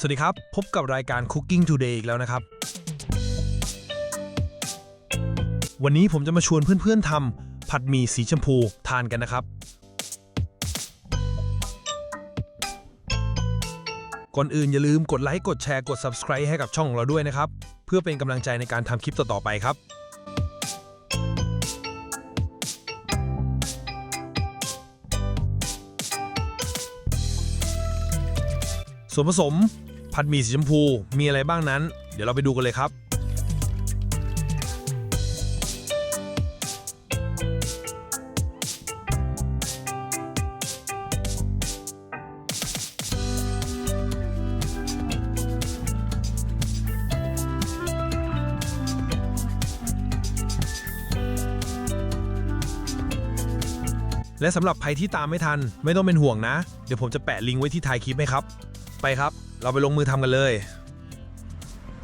สวัสดีครับ พบกับรายการ Cooking Today อีกแล้วนะครับ วันนี้ผมจะมาชวนเพื่อนๆทำผัดหมี่สีชมพูทานกันนะครับ ก่อนอื่นอย่าลืมกดไลค์ กดแชร์ กด Subscribe ให้กับช่องของเราด้วยนะครับ เพื่อเป็นกำลังใจในการทำคลิปต่อๆไปครับ ส่วนผสมผัดหมี่สีชมพูมีอะไรบ้างนั้น เดี๋ยวเราไปดูกันเลยครับ และสำหรับใครที่ตามไม่ทัน ไม่ต้องเป็นห่วงนะ เดี๋ยวผมจะแปะลิงก์ไว้ที่ท้ายคลิปให้ครับ ไปครับ เราไปลงมือทำกันเลย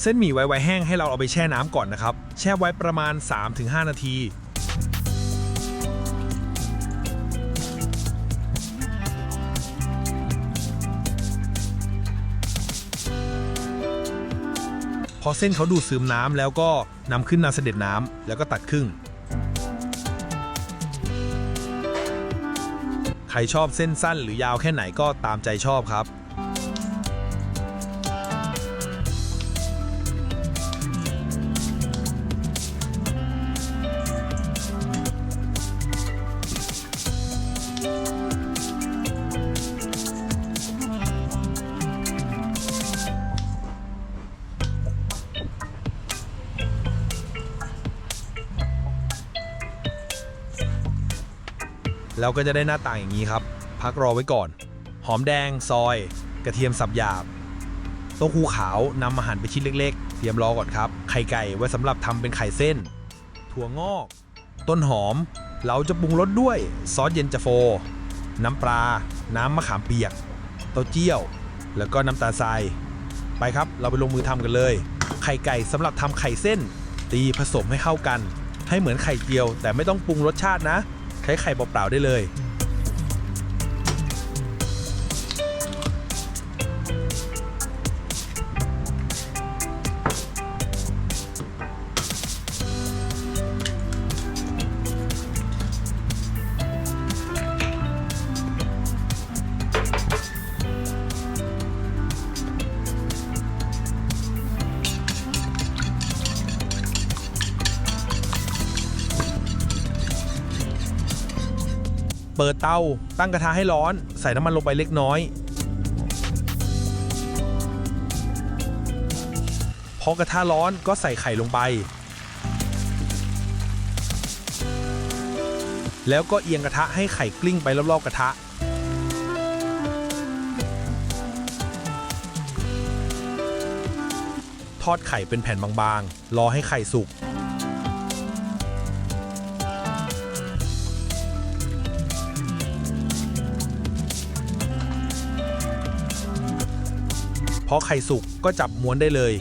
เส้นหมี่ไวไวแห้งให้เราเอาไปแช่น้ำก่อนนะครับ แช่ไว้ประมาณ 3-5 นาทีพอเส้นเขาดูดซึมน้ำแล้วก็นำขึ้นนาเสด็จน้ำแล้วก็ตัดครึ่ง ใครชอบเส้นสั้นหรือยาวแค่ไหนก็ตามใจชอบครับ แล้วก็จะได้หน้าต่างอย่างนี้ครับ พักรอไว้ก่อน หอมแดงซอย กระเทียมสับหยาบเต้าหู้ขาวนำมาหั่นเป็นชิ้นเล็กๆ เตรียมรอก่อนครับ ไข่ไก่ไว้สำหรับทำเป็นไข่เส้น ถั่วงอก ต้นหอม เราจะปรุงรสด้วยซอสเย็นจาโฟ น้ำปลา น้ำมะขามเปียก เต้าเจี้ยว แล้วก็น้ำตาลทราย ไปครับ เราไปลงมือทำกันเลย ไข่ไก่สำหรับทำไข่เส้น ตีผสมให้เข้ากัน ให้เหมือนไข่เจียว แต่ไม่ต้องปรุงรสชาตินะ ใช้ไข่เปล่าๆได้เลย ปิดเตา ตั้งกระทะให้ร้อน ใส่น้ำมันลงไปเล็กน้อย พอกระทะร้อนก็ใส่ไข่ลงไป แล้วก็เอียงกระทะให้ไข่กลิ้งไปรอบๆกระทะทอดไข่เป็นแผ่นบางๆ รอให้ไข่สุก พอไข่สุกก็จับม้วนได้เลย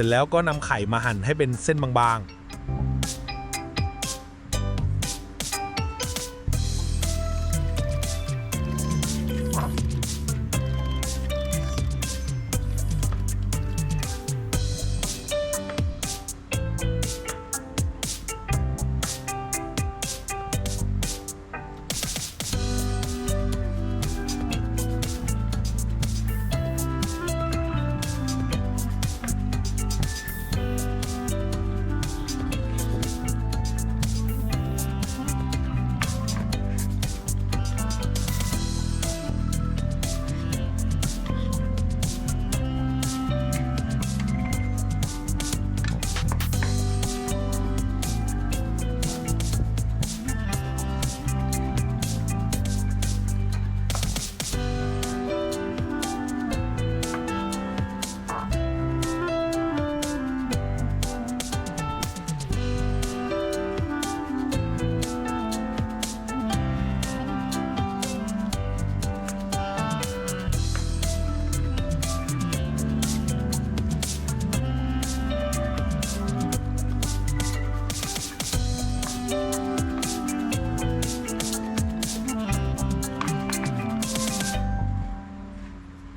ร็จแล้วก็นำไข่มาหั่นให้เป็นเส้นบาง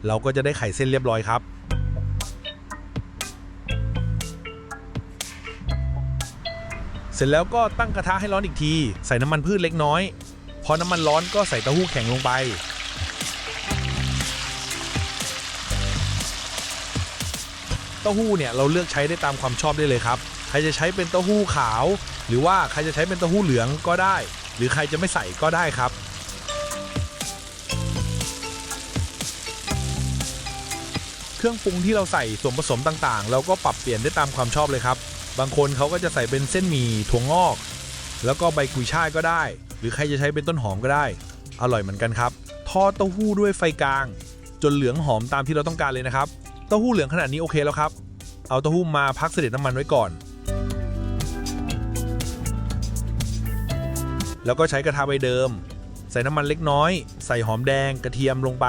เราก็จะได้ไข่เส้นเรียบร้อยครับ เสร็จแล้วก็ตั้งกระทะให้ร้อนอีกที ใส่น้ำมันพืชเล็กน้อย พอน้ำมันร้อนก็ใส่เต้าหู้แข็งลงไป เต้าหู้เนี่ยเราเลือกใช้ได้ตามความชอบได้เลยครับ ใครจะใช้เป็นเต้าหู้ขาว หรือว่าใครจะใช้เป็นเต้าหู้เหลืองก็ได้ หรือใครจะไม่ใส่ก็ได้ครับ เครื่องปรุงที่เราใส่ส่วนผสมต่างๆ เราก็ปรับเปลี่ยนได้ตามความชอบเลยครับ บางคนเขาก็จะใส่เป็นเส้นหมี่ถั่วงอก แล้วก็ใบกุยช่ายก็ได้ หรือใครจะใช้เป็นต้นหอมก็ได้ อร่อยเหมือนกันครับ ทอดเต้าหู้ด้วยไฟกลาง จนเหลืองหอมตามที่เราต้องการเลยนะครับ เต้าหู้เหลืองขนาดนี้โอเคแล้วครับ เอาเต้าหู้มาพักเสด็จน้ำมันไว้ก่อน แล้วก็ใช้กระทะใบเดิม ใส่น้ำมันเล็กน้อย ใส่หอมแดงกระเทียมลงไป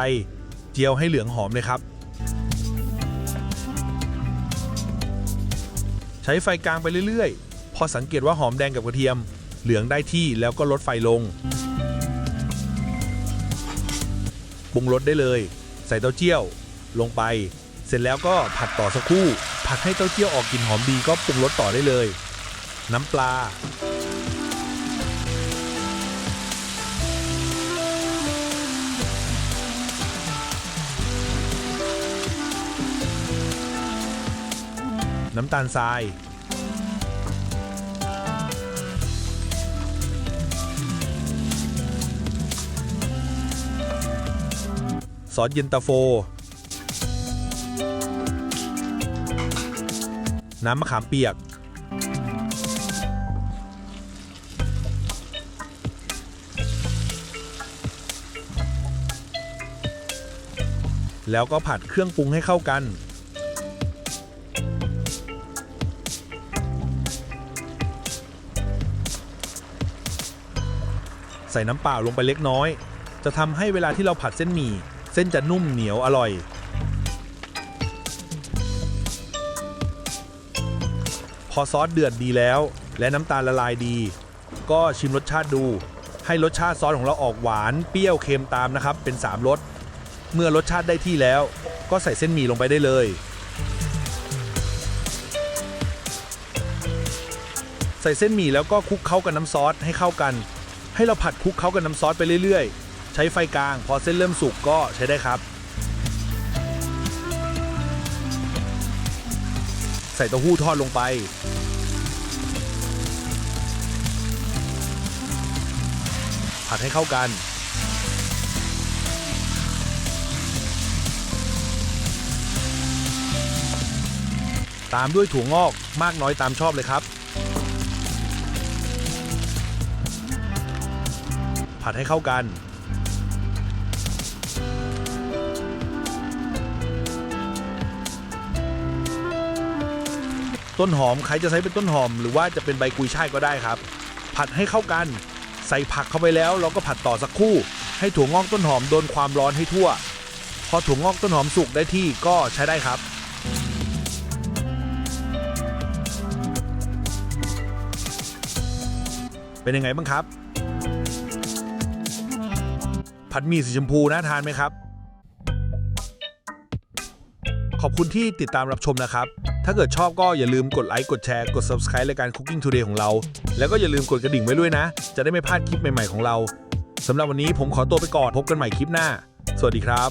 เจียวให้เหลืองหอมเลยครับ ใช้ไฟกลางไปเรื่อยๆ พอสังเกตว่าหอมแดงกับกระเทียม เหลืองได้ที่แล้วก็ลดไฟลงปรุงรสได้เลย ใส่เต้าเจี้ยว ลงไป เสร็จแล้วก็ผัดต่อสักครู่ ผัดให้เต้าเจี้ยวออกกลิ่นหอมดีก็ปรุงรสต่อได้เลย น้ำปลา น้ำตาลทรายซอสเย็นตาโฟ น้ำมะขามเปียก แล้วก็ผัดเครื่องปรุงให้เข้ากัน ใส่น้ำเปล่าลงไปเล็กน้อย จะทำให้เวลาที่เราผัดเส้นหมี่ เส้นจะนุ่มเหนียวอร่อย พอซอสเดือดดีแล้ว และน้ำตาลละลายดี ก็ชิมรสชาติดู ให้รสชาติซอสของเราออกหวาน เปรี้ยวเค็มตามนะครับ เป็น 3รสเมื่อรสชาติได้ที่แล้ว ก็ใส่เส้นหมี่ลงไปได้เลย ใส่เส้นหมี่แล้วก็คลุกเข้ากับน้ำซอสให้เข้ากัน ให้เราผัดคลุกเข้ากับน้ำซอสไปเรื่อยๆ ใช้ไฟกลาง พอเส้นเริ่มสุกก็ใช้ได้ครับ ใส่เต้าหู้ทอดลงไป ผัดให้เข้ากันตามด้วยถั่วงอกมากน้อยตามชอบเลยครับ ผัดให้เข้ากัน ต้นหอมใครจะใช้เป็นต้นหอม หรือว่าจะเป็นใบกุยช่ายก็ได้ครับ ผัดให้เข้ากัน ใส่ผักเข้าไปแล้วเราก็ผัดต่อสักครู่ ให้ถั่วงอกต้นหอมโดนความร้อนให้ทั่ว พอถั่วงอกต้นหอมสุกได้ที่ก็ใช้ได้ครับเป็นยังไงบ้างครับ ผัดหมี่สีชมพูน่าทานไหมครับ ขอบคุณที่ติดตามรับชมนะครับ ถ้าเกิดชอบก็อย่าลืมกดไลค์ กดแชร์ กด Subscribe รายการ Cooking Today ของเรา แล้วก็อย่าลืมกดกระดิ่งไว้ด้วยนะ จะได้ไม่พลาดคลิปใหม่ๆของเราสำหรับวันนี้ผมขอตัวไปก่อนพบกันใหม่คลิปหน้า สวัสดีครับ